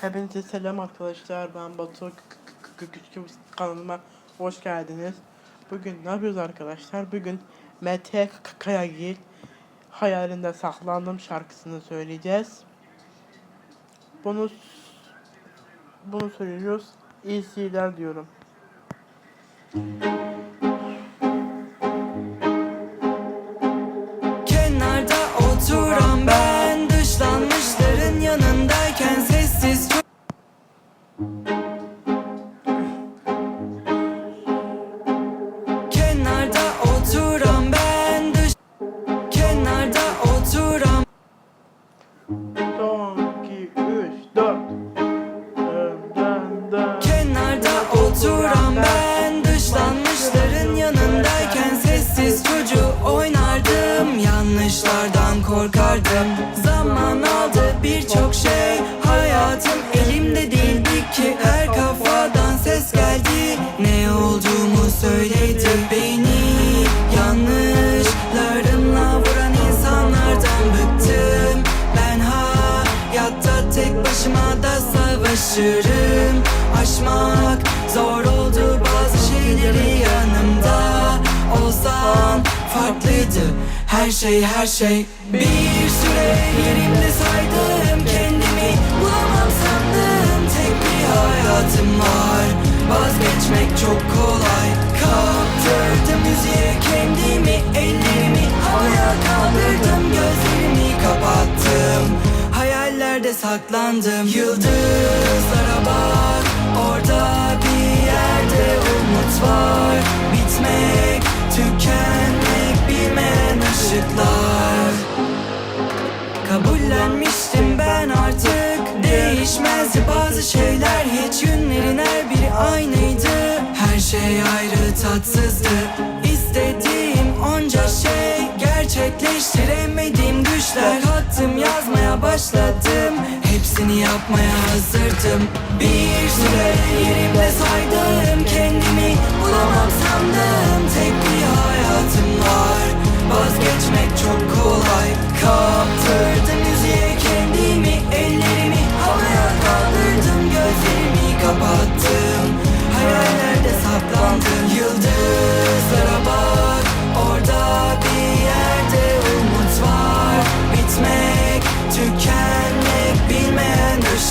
Hepinize selam arkadaşlar. Ben Batu. Küçük kanalıma hoş geldiniz. Bugün ne yapıyoruz arkadaşlar? Bugün Mete Kayagil hayalinde saklandım şarkısını söyleyeceğiz. Bunu bunu söylüyoruz. İyi seyirler diyorum. Kenarda ki Her kafadan ses geldi. Ne olduğumu söyledi beni. Yanlışlarımla vuran insanlardan bıktım. Ben hayatta tek başıma da savaşırım. Aşmak zor oldu bazı şeyleri yanımda Olsan farklıydı. Her şey her şey. Bir süre yerimde saydım kendimi hayatım var. Vazgeçmek çok kolay. Kaptırdım müziğe kendimi Ellerimi havaya kaldırdım Gözlerimi kapattım. Hayallerde saklandım. Yıldızlara bak. Orada bir yerde umut var. Bitmek, tükenmek bilmeyen ışıklar. Kabullenmiştim ben artık. Değişmezdi bazı şeyler Hiç günlerin aynıydı. Her şey ayrı tatsızdı. İstediğim onca şey Gerçekleştiremediğim düşler Kattım yazmaya başladım. Hepsini yapmaya hazırdım. Bir süre yerimde saydım. Kendimi bulamam sandım. Tek bir hayatım var. Vazgeçmek çok kolay. Kaptırdım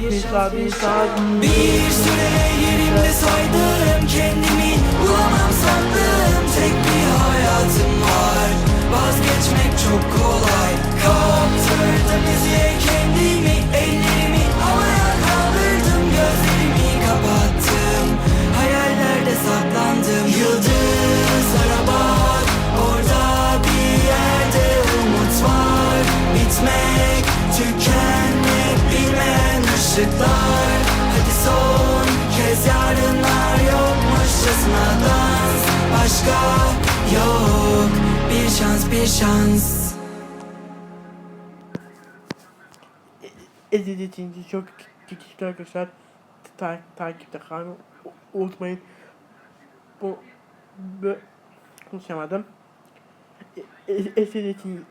Bir saat, bir. Bir süre yerimde saydım kendimi. Bulamam sandım tek bir hayatım var. Vazgeçmek çok kolay Başka yok bir şans bir şans İzlediğiniz için çok teşekkür arkadaşlar. Ta takipte kalmayı unutmayın. Bu, bu konuşamadım. İzlediğiniz için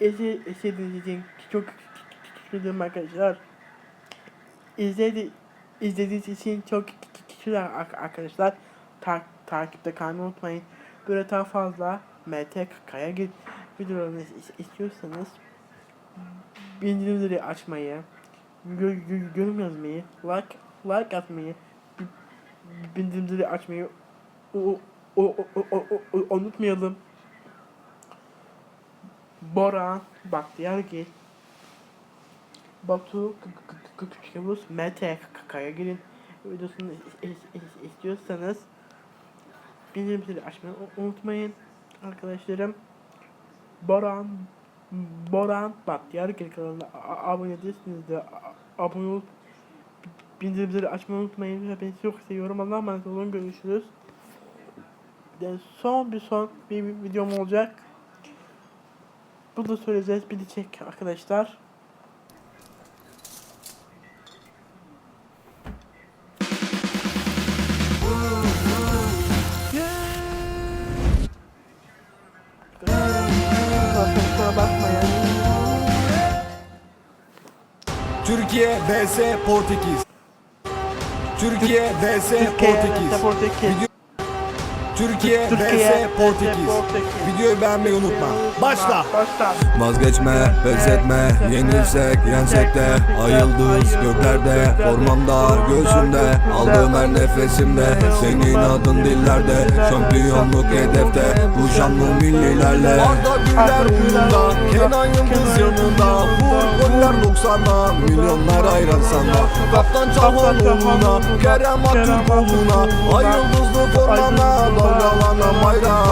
izle- izlediğiniz için çok teşekkür ederim arkadaşlar. İzledi izlediğiniz için çok teşekkür ederim ar- arkadaşlar. Ta takipte kalmayı unutmayın. Böyle daha fazla MT Kaya git videolarını is- istiyorsanız bildirimleri açmayı, gö gö yorum yazmayı, like like atmayı, bi- bildirimleri açmayı o o o o o unutmayalım. Bora, Bahtiyargil, Batu, Küçükavuz, Mete, Kaya girin videosunu is- is- is- istiyorsanız bildirimleri açmayı unutmayın arkadaşlarım. Boran Boran Bahtiyar Gül kanalına abone değilsiniz de abone olup bildirimleri açmayı unutmayın. Hepinizi çok seviyorum. Allah'a emanet olun. Görüşürüz. De son bir son bir videom olacak. Bunu söyleyeceğiz. Bitecek arkadaşlar. Türkiye vs Portekiz. Türkiye vs Portekiz. Portekiz. Türkiye Türkiye vs Portekiz. Portekiz. Videoyu beğenmeyi unutma. Başla. Başla. Vazgeçme, pes etme, yenilsek, yensek de Ay yıldız göklerde, formamda, göğsümde Aldığım her nefesimde, senin adın dillerde Şampiyonluk hedefte, bu şanlı millilerle Arda Güler oyunda, Kenan Yıldız yanında Vur goller 90'a, milyonlar hayran sana Kaptan Çalhanoğlu'na, Kerem Aktürkoğlu'na Ay yıldızlı formana, dalgalanan bayrağa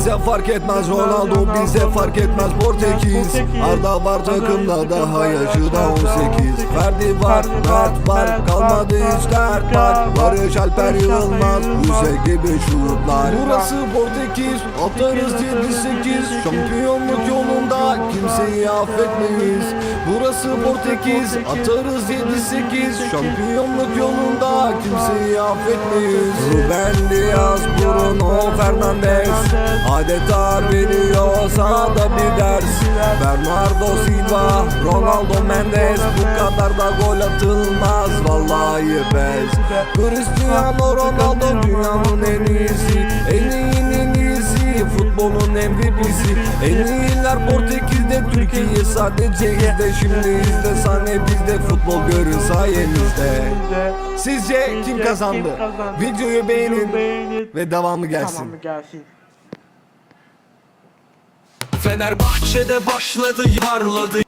Bize fark etmez Ronaldo, bize fark etmez Portekiz. Arda var takımda daha yaşı da 18 Ferdi var, Mert var, kalmadı hiç dert var. Barış Alper Yılmaz, Hüse gibi şutlar Burası Portekiz, atarız 7-8 Şampiyonluk yolunda kimseyi affetmeyiz. Burası Portekiz, atarız 7-8 Şampiyonluk yolunda kimseyi affetmeyiz. Ruben Diaz, Bruno Fernandes Adeta veriyor sahada bir ders. Bernardo Silva, Ronaldo Mendes Bu kadar da gol atılmaz. Vallahi pes Cristiano Ronaldo dünyanın en iyisi. En iyinin iyisi futbolun MVP'si En iyiler Portekiz'de Türkiye sadece izle. Şimdi izle sahne bizde futbol görün sayenizde. Sizce kim kazandı? Videoyu beğenin beğenin. ve devamı gelsin. Fenerbahçe'de başladı parladı